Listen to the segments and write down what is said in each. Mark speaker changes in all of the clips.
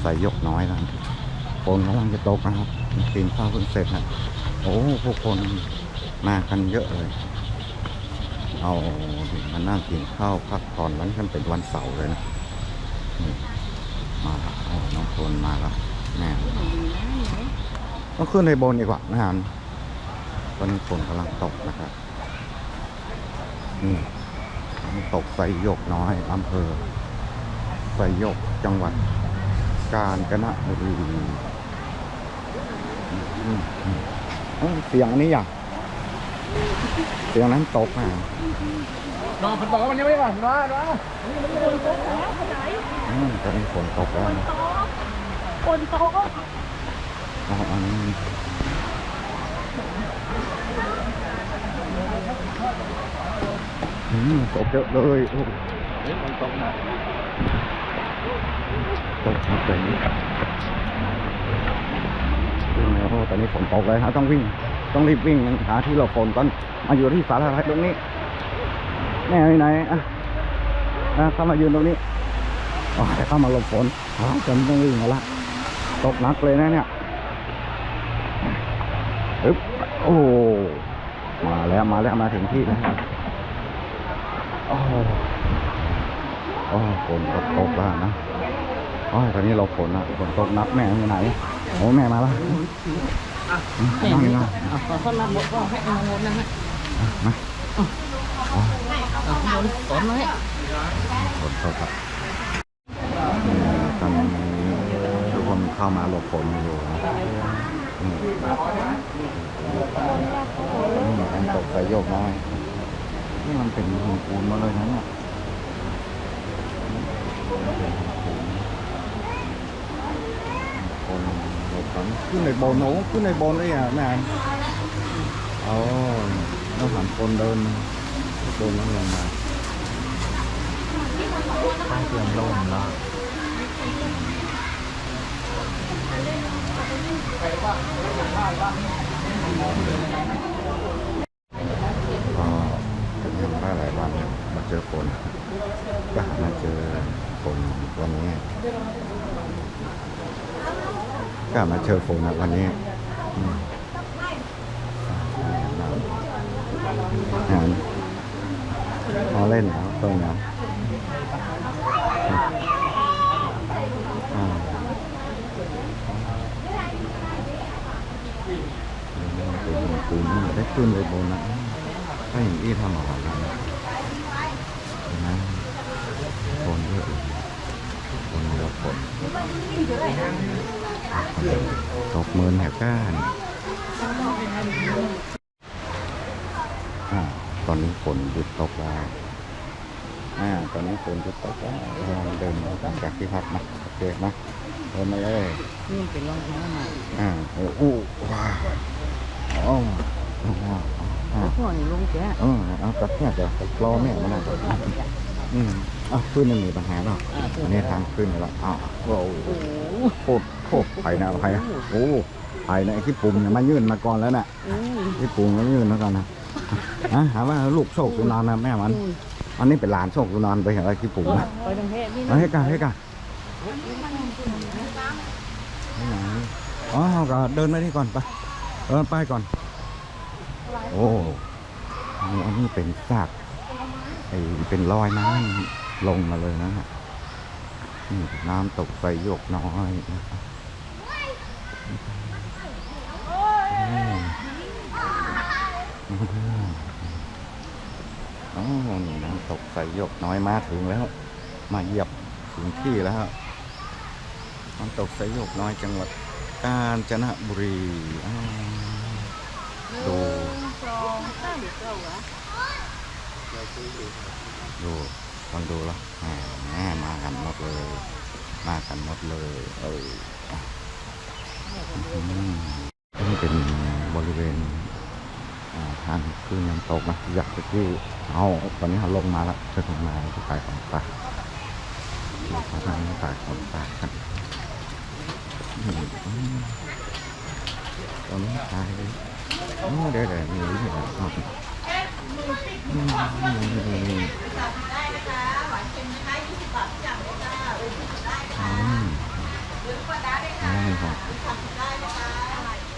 Speaker 1: ใส่ยกน้อยนะฝนกำลังจะตกนะครับกินข้าวเพิ่งเสร็จนะโอ้ผู้คนมากันเยอะเลย เอามานั่งกินข้าวพักผ่อนวันนี้เป็นวันเสาร์เลยนะมาแล้วน้องคนมาแล้วแม่ต้องขึ้นในบนดีกว่านะฮะตอนนี้ฝนกำลังตกนะครับนี่ตกไซโยกน้อยอำเภอไซโยกจังหวัด กาญจนบุรีอืมอืมเสียงอันนี้อย่างเสียงนั้นตกอะ
Speaker 2: นองผมบอกมันยังไม่หวานว่าว่า
Speaker 1: อืมตอนนี้ฝนตกแล้วนะ
Speaker 3: คนตก็
Speaker 1: อ๋ออันนี้อืมตกเยอะเลยโอ้
Speaker 2: มันตกหนัก
Speaker 1: ตกมาเป็นวิ่งแล้วตอนนี้ฝนตกเลยครับต้องวิ่ง ต้องรีบวิ่งหาที่หลบฝนก่อนมาอยู่ที่สาธารณะตรงนี้แม่ไปไหนอะอะเข้ามายืนตรงนี้อ๋อเข้ามาหลบฝนอ๋อจนต้องวิ่งมาละตกหนักเลยนะเนี่ยอึ๊บโอ้มาแล้วมาแล้วมาถึงที่แล้วโอ้โอ้ฝนตกตกแล้วนะ อ้ยตอนนี้เราฝนอะฝนตกนับแม่อยู่ไหนโอ้แม่มาแล้วนั่งนี่นะ
Speaker 2: ขอคนรับบอกว่าให้เอาหมดนะฮะ
Speaker 1: มา
Speaker 2: เอาข้างบนสอนไว้
Speaker 1: ฝนตกครับนี่ตอนนี้ทุกคนเข้ามาหลบฝนอยู่นะอืมนี่มันตกใส่โยกน้อย นี่มันเป็นหินปูนมาเลยนะเนี่ย คนหลบฝนขึ้นในบนโน้ขึ้นในบนเลยอะแม่อ๋อต้องหันคนเดินเดินแล้วลงมา
Speaker 2: ใต้เตียงลมแล้ว
Speaker 1: ก็เป็นยังได้หลายวันมาเจอฝนก็หามาเจอฝนวันนี้ ก็มาเจอฝนนะวันนี้อืมงานพอเล่นแล้วตัวงนอ่าเป็นปูนได้ขึ้นเลยบนนะถ้าอย่างนี้ทำออกมาแล้วเนไหมคนเยอะเลยคนเยอะคน ตกเมินแหกก้านอ่าตอนนี้ฝนหยุดตกแล้วอ่าตอนนี้ฝนหยุดตกแล้วเราเดินออกจากที่พักนะโอเคนะเดินมาเลย
Speaker 2: นี่เป็นรองเท้าใหม่
Speaker 1: อ่าโอ้โหว้าวอ๋อว้าวอ่า
Speaker 2: พ่อนี่ลุงแก
Speaker 1: เออเอาตัดเนี่ยเดี๋ยวรอแม่มาหน่อย อืมอะขึ้นมันมีปัญหาเนาะอันนี้ทางขึ้นแล้วอ้าวโอ้โห
Speaker 2: โอ้โห
Speaker 1: โคตรโคตรไผ่นะไผ่นะโอ้ไผ่นะไอ้ที่ปุ่มเนี่ยมายื่นมาก่อนแล้วน่ะ
Speaker 2: อืม
Speaker 1: ที่ปุ่มมายื่นมาก่อนนะอะหาว่าลูกโชคสุนานนะแม่มัน อันนี้เป็นหลานโชคสุนานไปเห็นอะไรที่ปุ่มนะ
Speaker 2: ไปทางเพศนี่
Speaker 1: เอาให้กันให้กันให้ไหนอ๋อก็เดินไปนี่ก่อนไปเดินไปก่อน โอ้อันนี้อันนี้เป็นซาก ไอ้เป็นรอยน้ำลงมาเลยนะฮะน้ำตกใสโยกน้อยนะครับโอ้นี่น้ำตกใส่โยกน้อยมาถึงแล้ว มาเหยียบถึงที่แล้วน้ำตกใส่โยกน้อยจังหวัดกาญจนบุรีดู
Speaker 3: สองสามเก้า
Speaker 1: ดูฟังดูล้วแม่มากันหมดเลย มากันหมดเลย เอออืมนี่เป็นบริเวณทางขึ้นน้ำตกนะอยากไปที่เอาตอนนี้เขาลงมาแล้วจะลงมาที่ขายของฝากที่เขาทางขายของฝากันอืมตอนนี้ขายโอ้เดี๋ยวเดี๋ยวมีที่ไหนค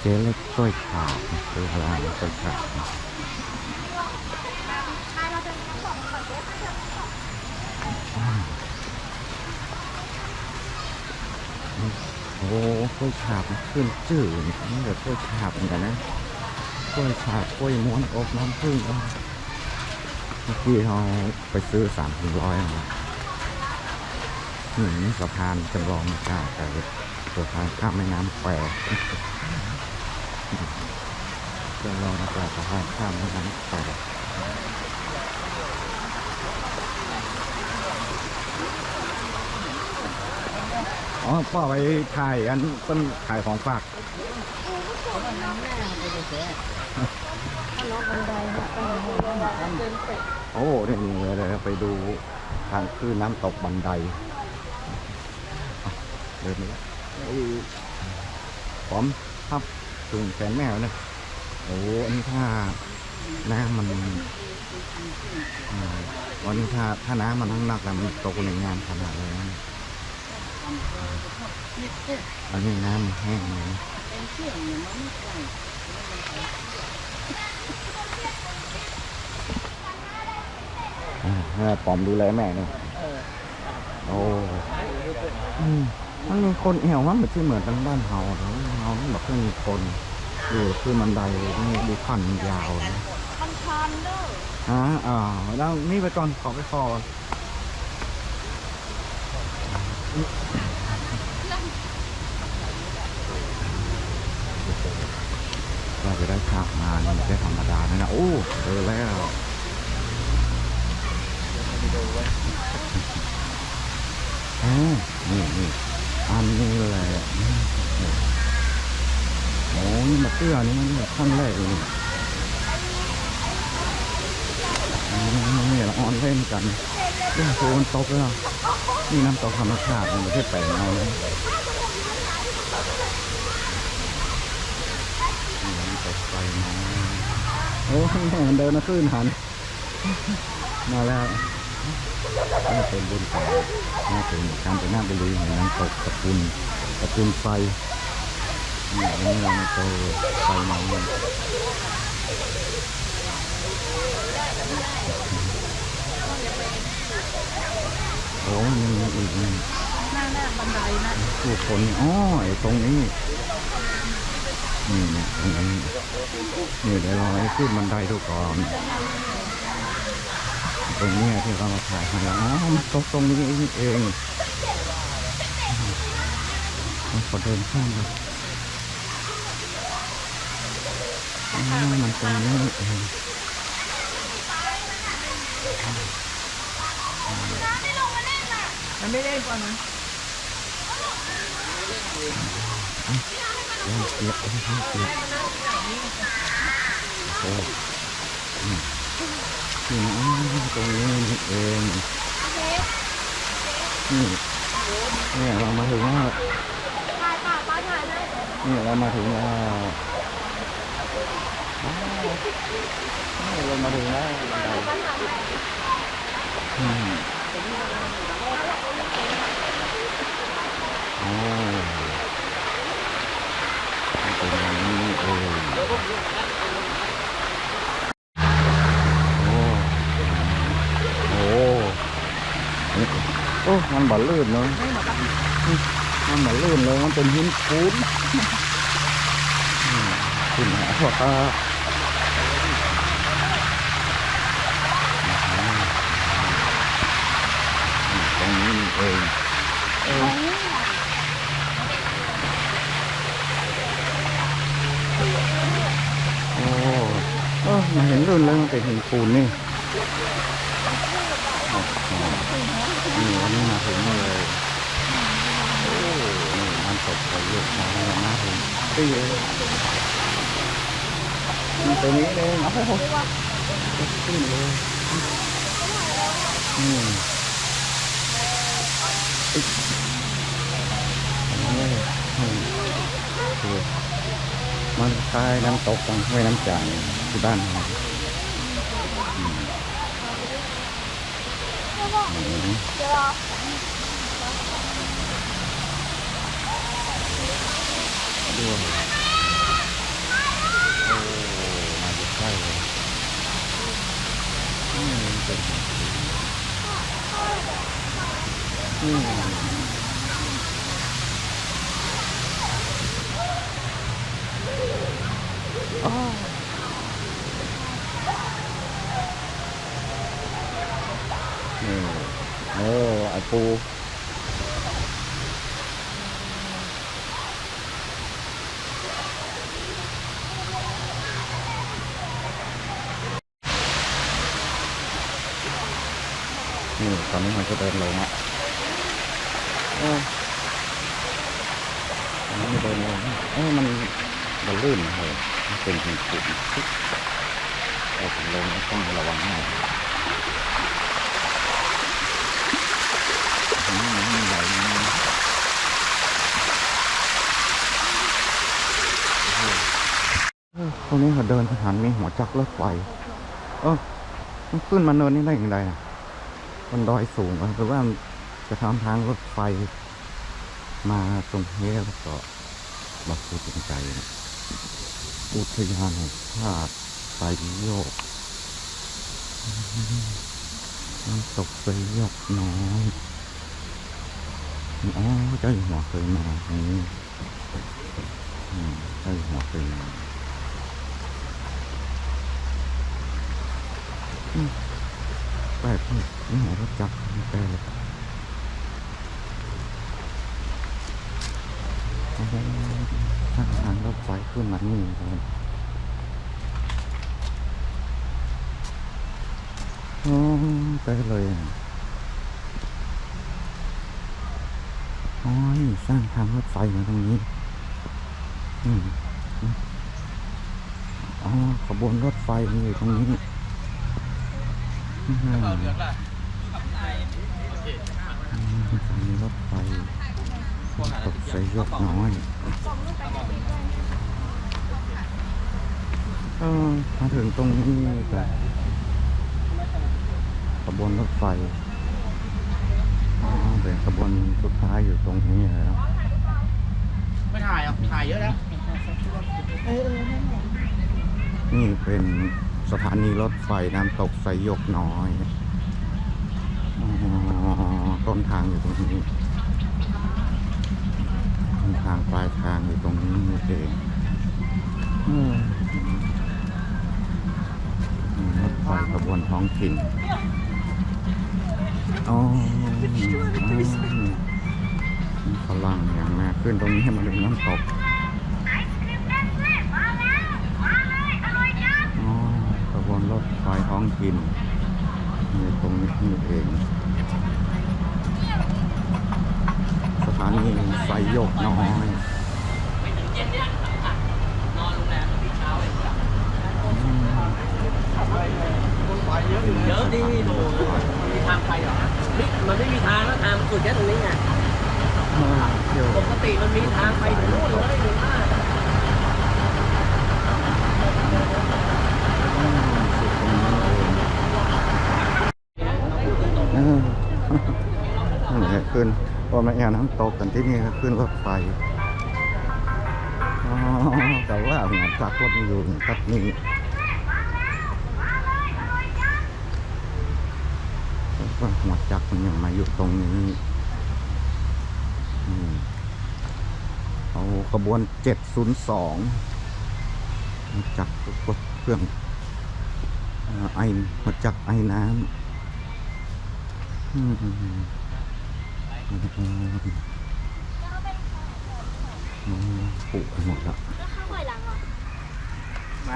Speaker 1: เจ๊เล็กกล้วยฉาบคือร้านกล้วยฉาบโอ้กล้วยฉาบขึ้นจืดนี่เดี๋ยวกล้วยฉาบเหมือนกันนะ กล้วยฉาบกล้วยม้วนอบน้ำผึ้งเมื่อกี้เราไปซื้อสามถึงร้อยมาหนึ่งสะพานจำลองมาจาแต่สะพานข้ามแม่น้ำแควจำลองมาจาสะพานข้ามแม่น้ำแควอ๋อป้าไปถ่ายอันต้นขายของฝาก
Speaker 2: น้ำแม่ไปเลยแกถ้เนี่ยต้องมีองน้ำกัน
Speaker 1: โอ้นี่เลยไปดูทางขึ้นน้ำตกบันไดเดินไปแล้วพร้อมครับถึงแสนแมวนะโอ้อันนี้ถ้าน้ำมันอันนี้ถ้าถ้าน้ำมันนักๆแล้วมันตกในงานขนาดเลยนะอันนี้น้ำมันแห้งเลย
Speaker 2: เป็นเครื่องเนี่ยมันไม่ใช่
Speaker 1: อ่าให้ปอมดูแลแม่เนี่ย
Speaker 2: เออ
Speaker 1: โอ้อืมมันมีคนแอวมันแบบที่เหมือนทางบ้านเฮาเนาะเฮามันแบบไม่มีคนดูขึ้นบันไดนี่ดูขั้นมันยาวนะ
Speaker 3: มันชันเด้อ
Speaker 1: อ่าอ่าแล้วนี่ไปก่อนขอไปคอเราจะได้ขับมานี่ ไม่ใช่ธรรมดานะนะโอ้เจอแล้วอ่านี่นี่อันนี้แหละโอ้นี่มาเตื้อนี่มันขั้นแรกเลยนี่นี่เราออนเล่นกันเรื่องโซนตกแล้วนี่น้ำตกธรรมชาติมันไม่ใช่แปลงเอาเลยนี่น้ำตกไฟมาโอ้ย แม่มันเดินมาขึ้นหัน มาแล้วนี่เป็นบุญเก่าน่าเป็นการเป็นหน้าบุรีของน้ำตกตะกุนตะกุนไฟนี่วันนี้เรามาเจอไฟมาเนี่ยโอ้ยยังอีกนี่
Speaker 3: หน้าหน้าบันไดนะ
Speaker 1: ผู้คนอ๋อไอ้ตรงนี้ นี่เนี่ยตรงนี้นี่เดี๋ยวเราให้ขึ้นบันไดดูก่อนตรงนี้ที่เรามาถ่ายให้แล้วอ๋อมันตกตรงนี้เองมันขอเดินข้ามเลยมันตรงนี้เอง
Speaker 2: มันไม่เล่นก่อนนะ
Speaker 1: เริ่มเปียกเริ่มเปียกโอ้โหนี่นี่นะตรงนี้นี่เองนี่เนี่ยเรามาถึงแล้ว
Speaker 3: ถ่ายป่าป้าถ่ายให้
Speaker 1: นี่เรามาถึงแล้วอ้าวนี่เรามาถึงแล้วบันไดอืมโอ้ มันเป็นอย่างนี้นี่เองโอ้โอ้มันบ่ลื่นเนาะมันเหมือนลื่นเลย มันเป็นหินปูนขึ้นหาพ่อตาตรงนี้นี่เอง มาเห็นลื่นเลยมันเป็นหินปูนนี่นี่วันนี้มาถึงเลยโอ้นี่มันตกไปเยอะมาแล้วนะผมตีเลยนี่ตัวนี้เองโอ้โหขึ้นเลยอืมอิ๊ะโอ้ยอืม มันคล้ายน้ำตกตังห้วยน้ำจานที่บ้านเราอืมอืม
Speaker 3: เดี๋ยวเรา
Speaker 1: ด้วยโอ้มาดูใกล้เลยอืมเป็นอืมอ้าวนี่โอ้ไอ ปู นี่ตอนนี้มันจะเดินลงอะเออตอนนี้มันเดินลงเออมันมันลื่นเลยมันเป็นหินขุ่นชิบเราถึงลงต้องระวังหน่อยอืมมันใหญ่มากโอ้โหเออต รงนี้เขาเดินสถานมีหัวจักรรถไฟ เออมันขึ้นมาเนินนี่ได้ยังไงอะมันดอยสูงอะหรือว่าจะทำทางรถไฟ มาตรงนี้แล้วก็บักคูจริงใจ อุทยานแห่งชาติไซโยกน้ำตกไซโยกน้อยอ๋อเจ้าหัวเคยมาตรงนี้อืมเจ้าหัวเคยมาอืม แปลกนี่หัวรถจักรแปลกโอ้โหทางทางรถไฟขึ้นมานี่เลยโอ้ไปเลยอะโอ้ยสร้างทางรถไฟมาตรงนี้ อืมอ๋อขบวนรถไฟมีอยู่ตรงนี้ อืมอืมทางรถไฟตกใส่ยกน้อยเออมาถึงตรงนี้ก็ขบวนรถไฟอ๋อเป็นขบวนสุดท้ายอยู่ตรงนี้แล้ว
Speaker 2: ไม่ถ่ายหรอกถ่ายเยอะแล้ว
Speaker 3: เออเออนั่นแหละ
Speaker 1: นี่เป็น สถานีรถไฟน้ำตกไซยกน้อยต้นทางอยู่ตรงนี้ต้นทางปลายทางอยู่ตรงนี้นี่เองรถไฟขบวนท้องถิ่นอ๋อฝรั่งอย่างแม่ขึ้นตรงนี้ให้มาดูน้ำตก อ๋อขบวนรถ ไฟท้องถิ่นนี่ตรงนี้นี่เองสถานีไฟโยกน้อย
Speaker 2: เยอะดิโอ้มีทางไปเหรอนี่มันไม่มีทางแล้วทางมันสุดแค่ตรงนี้ไง
Speaker 1: เออเที่ยว
Speaker 2: ปกติมันมีทางไปถึงนู่นเลยถึงหน้า
Speaker 1: อืมสุดตรงนี้เองเออ นั่ขึ้นพอมาแอวน้ำตกกันที่นี่ก็ขึ้นรถไฟแต่ว่าหัวจักรถอยู่ตัดนี้ว่หัวจักรมันยังมาอยู่ตรงนี้เอาขบวนเจ็ดศูนย์สองจักรถเครื่องไอหัวจักรไอน้ำ อืมอืมปุหมดละ
Speaker 3: ข้าวหอยหลังอะ